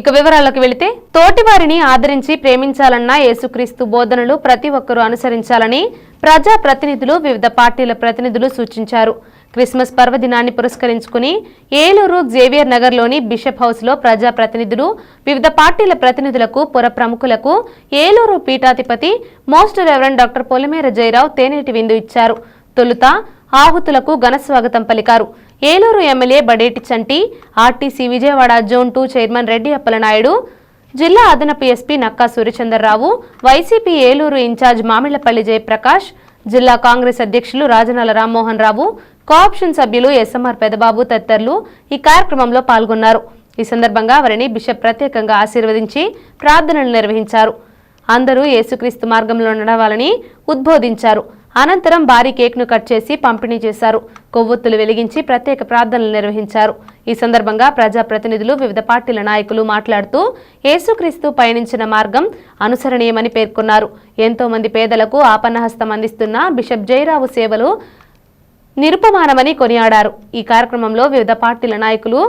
ఇక వివరాలకు వెళితే తోటివారిని ఆదరించి ప్రేమించాలన్న యేసుక్రీస్తు బోధనలు ప్రతి ఒక్కరూ అనుసరించాలని ప్రజా ప్రతినిధులు వివిధ పార్టీల ప్రతినిధులు సూచించారు. క్రిస్మస్ పర్వదినాన్ని పురస్కరించుకుని ఏలూరు జేవియర్ నగర్లోని బిషప్ హౌస్లో ప్రజా ప్రతినిధులు వివిధ పార్టీల ప్రతినిధులకు పుర ప్రముఖులకు ఏలూరు పీఠాధిపతి most reverend doctor Polimera Jayarao తేనేటి విందు ఇచ్చారు. తొలుత ఆహుతులకు ఘన స్వాగతం పలికారు. Eluru MLA Badeti Chanti RTC Vijayawada zone two chairman Reddy Appalanaidu జిల్లా అదనపు SP Nakka Suryachandrarao YCP Eluru incharge Mamillapalli Jayaprakash జిల్లా కాంగ్రెస్ అధ్యక్షులు రాజనాల రామ్మోహన్ రావు కోఆప్షన్ సభ్యులు ఎస్ఎంఆర్ పెదబాబు తదితరులు ఈ కార్యక్రమంలో పాల్గొన్నారు. ఈ సందర్భంగా వారిని బిషప్ ప్రత్యేకంగా ఆశీర్వదించి ప్రార్థనలు నిర్వహించారు. అందరూ యేసుక్రీస్తు మార్గంలో నడవాలని ఉద్బోధించారు. అనంతరం భారీ కేక్ను కట్ చేసి పంపిణీ చేశారు. కొవ్వొత్తులు వెలిగించి ప్రత్యేక ప్రార్థనలు నిర్వహించారు. ఈ సందర్భంగా ప్రజాప్రతినిధులు వివిధ పార్టీల నాయకులు మాట్లాడుతూ యేసుక్రీస్తు పయనించిన మార్గం అనుసరణీయమని పేర్కొన్నారు. ఎంతో మంది పేదలకు ఆపన్నహస్తం అందిస్తున్న బిషప్ జయరావు సేవలు నిరుపమానమని కొనియాడారు. ఈ కార్యక్రమంలో వివిధ పార్టీల నాయకులు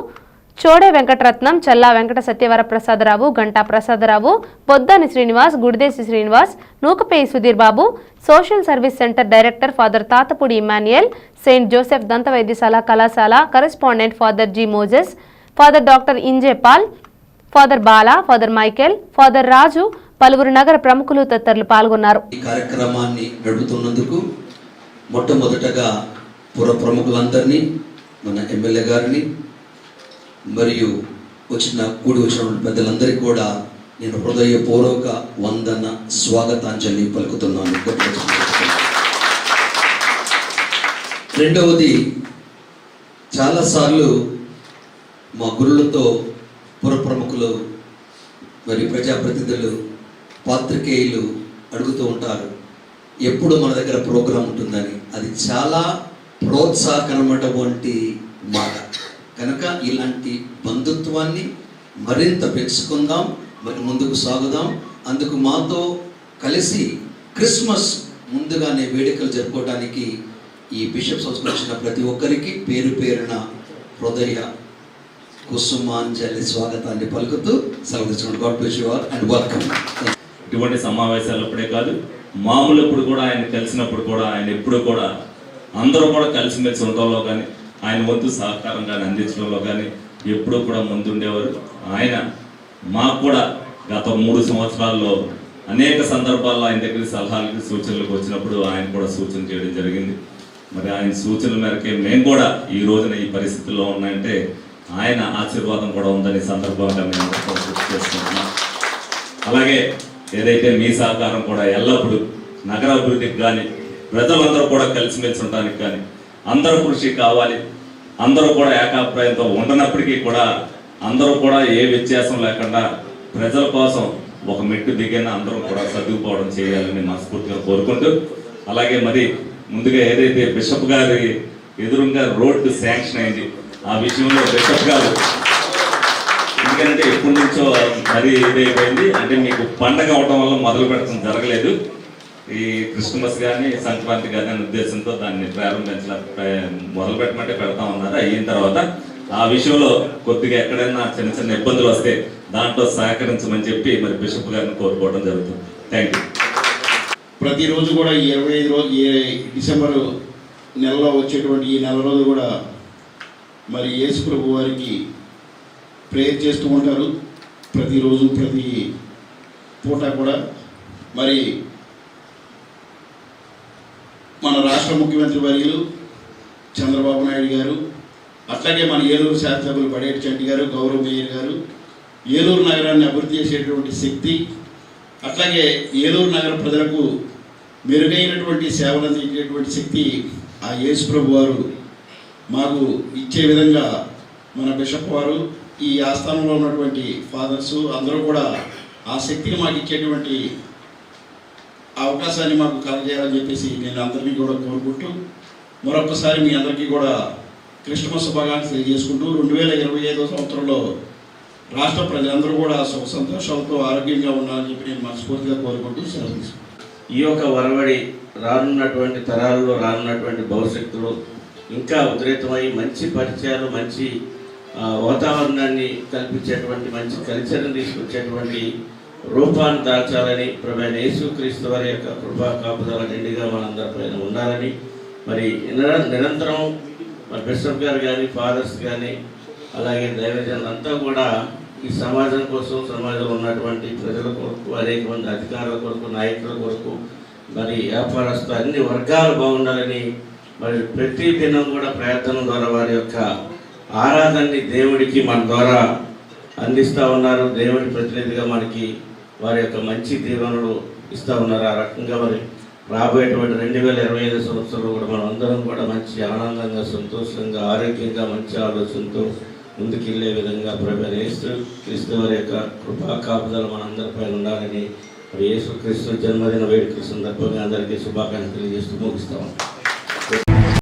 Chode Venkataratnam Challa Venkata Satyavara Prasadarao Ganta Prasadarao Poddani Srinivas Gudideshi Srinivas Nukapeyi Sudhir Babu social service centre director father Tatapudi Emmanuel Saint Joseph దంత వైద్యశాల కళాశాల correspondent father G Moses father doctor Inje Paul father Bala father Michael father Raju పలువురు నగర ప్రముఖులు తదితరులు పాల్గొన్నారు. ఈ కార్యక్రమాన్ని నడుపుతున్నందుకు మొట్టమొదటగా పుర ప్రముఖులందరినీ మన ఎమ్మెల్యే గారిని మరియు వచ్చిన కూడి వచ్చిన పెద్దలందరికీ కూడా నేను హృదయపూర్వక వందన స్వాగతాంజలి పలుకుతున్నాను. రెండవది చాలాసార్లు మా గురులతో పురప్రముఖులు మరియు ప్రజాప్రతినిధులు పాత్రికేయులు అడుగుతూ ఉంటారు ఎప్పుడు మన దగ్గర ప్రోగ్రాం ఉంటుందని. అది చాలా ప్రోత్సాహకరమైనటువంటి మాట. కనుక ఇలాంటి బంధుత్వాన్ని మరింత పెంచుకుందాం మరి ముందుకు సాగుదాం. అందుకు మాతో కలిసి క్రిస్మస్ ముందుగానే వేడుకలు జరుపుకోవడానికి ఈ బిషప్ సంస్థ వచ్చిన ప్రతి ఒక్కరికి పేరు పేరున హృదయ కుసుమాంజలి స్వాగతాన్ని పలుకుతూ సెలవు God bless you all and welcome ఇటువంటి సమావేశాలప్పుడే కాదు మామూలప్పుడు కూడా ఆయన కలిసినప్పుడు కూడా ఆయన ఎప్పుడు కూడా అందరూ కూడా కలిసిమెలిసి ఉండటంలో కానీ ఆయన వంతు సహకారం కానీ అందించడంలో కానీ ఎప్పుడూ కూడా ముందుండేవారు. ఆయన మాకు కూడా గత మూడు సంవత్సరాల్లో అనేక సందర్భాల్లో ఆయన దగ్గర సలహాలకి సూచనలకు వచ్చినప్పుడు ఆయన కూడా సూచన చేయడం జరిగింది. మరి ఆయన సూచనల మేరకే మేము కూడా ఈ రోజున ఈ పరిస్థితుల్లో ఉన్నాయంటే ఆయన ఆశీర్వాదం కూడా ఉందని సందర్భంగా మేము గుర్తు చేసుకుంటున్నాం. అలాగే ఏదైతే మీ సహకారం కూడా ఎల్లప్పుడూ నగరాభివృద్ధికి కానీ ప్రజలందరూ కూడా కలిసిమెలిసి ఉండడానికి కానీ అందరూ కృషి కావాలి. అందరూ కూడా ఏకాభిప్రాయంతో ఉండనప్పటికీ కూడా అందరూ కూడా ఏ వ్యత్యాసం లేకుండా ప్రజల కోసం ఒక మెట్టు దిగిన అందరూ కూడా సర్దుకుపోవడం చేయాలని మనస్ఫూర్తిగా కోరుకుంటూ అలాగే మరి ముందుగా ఏదైతే బిషప్ గారి ఎదురుగా రోడ్డు శాంక్షన్ అయింది ఆ విషయంలో బిషప్ గారు ఎందుకంటే ఎప్పటి నుంచో మరీ ఇదైపోయింది అంటే మీకు పండగ అవడం వల్ల మొదలు పెట్టడం జరగలేదు. ఈ క్రిస్మస్ కానీ సంక్రాంతి కానీ అనే ఉద్దేశంతో దాన్ని ప్రారంభించలే మొదలు పెట్టమంటే పెడతా ఉన్నారు. అయిన తర్వాత ఆ విషయంలో కొద్దిగా ఎక్కడైనా చిన్న చిన్న ఇబ్బందులు వస్తే దాంట్లో సహకరించమని చెప్పి మరి బిషప్ గారిని కోరుకోవడం జరుగుతుంది. థ్యాంక్ యూ ప్రతిరోజు కూడా ఈ ఇరవై ఐదు రోజు ఈ డిసెంబరు నెలలో వచ్చేటువంటి ఈ నెల రోజు కూడా మరి యేసు ప్రభు వారికి ప్రేయర్ చేస్తూ ఉంటారు. ప్రతిరోజు ప్రతి పూట కూడా మరి మన రాష్ట్ర ముఖ్యమంత్రి వర్యులు చంద్రబాబు నాయుడు గారు అట్లాగే మన ఏలూరు శాసనసభ్యులు బడేటి చెట్టి గారు గౌరవ మేయర్ గారు ఏలూరు నగరాన్ని అభివృద్ధి చేసేటువంటి శక్తి అట్లాగే ఏలూరు నగర ప్రజలకు మెరుగైనటువంటి సేవలు అందించేటువంటి శక్తి ఆ యేసు ప్రభు వారు మాకు ఇచ్చే విధంగా మన బిషప్ వారు ఈ ఆస్థానంలో ఉన్నటువంటి ఫాదర్స్ అందరూ కూడా ఆ శక్తిని మాకు ఇచ్చేటువంటి అవకాశాన్ని మాకు కలగజేయాలని చెప్పేసి నేను అందరినీ కూడా కోరుకుంటూ మరొకసారి మీ అందరికీ కూడా క్రిస్మస్ శుభాకాంక్షలు తెలియజేసుకుంటూ రెండు వేల ఇరవై ఐదో సంవత్సరంలో రాష్ట్ర ప్రజలందరూ కూడా సుఖ సంతోషాలతో ఆరోగ్యంగా ఉండాలని చెప్పి నేను మనస్ఫూర్తిగా కోరుకుంటూ సెలవు ఈ యొక్క వరవడి రానున్నటువంటి తరాలలో రానున్నటువంటి భవిష్యత్తులో ఇంకా ఉద్రేతమై మంచి పరిచయాలు మంచి వాతావరణాన్ని కల్పించేటువంటి మంచి కల్చర్ని తీసుకొచ్చేటువంటి రూపాన్ని దాల్చాలని ప్రభు యేసుక్రీస్తు వారి యొక్క కృపా కాపుదల నిండిగా మనందరిపైన ఉండాలని. మరి నిరంతరం మరి బిషప్ గారు కానీ ఫాదర్స్ కానీ అలాగే దైవజనులంతా కూడా ఈ సమాజం కోసం సమాజంలో ఉన్నటువంటి ప్రజల కొరకు అనేక మంది అధికారుల కొరకు నాయకుల కొరకు మరి వ్యాపారస్తు అన్ని వర్గాలు బాగుండాలని మరి ప్రతి దినం కూడా ప్రయత్నం ద్వారా వారి యొక్క ఆరాధనని దేవుడికి మన ద్వారా అందిస్తూ ఉన్నారు. దేవుడి ప్రతినిధిగా మనకి వారి యొక్క మంచి దీవెనలు ఇస్తూ ఉన్నారు. ఆ రకంగా మరి రాబోయేటువంటి రెండు వేల ఇరవై ఐదు సంవత్సరంలో కూడా మనం అందరం కూడా మంచి ఆనందంగా సంతోషంగా ఆరోగ్యంగా మంచి ఆలోచనతో ముందుకెళ్ళే విధంగా ప్రభు యేసు క్రీస్తు వారి యొక్క కృపా కాపుదలు మనందరిపై ఉండాలని యేసు క్రీస్తు జన్మదిన వేడుకల సందర్భంగా అందరికీ శుభాకాంక్షలు తెలియజేస్తూ ముగిస్తాం.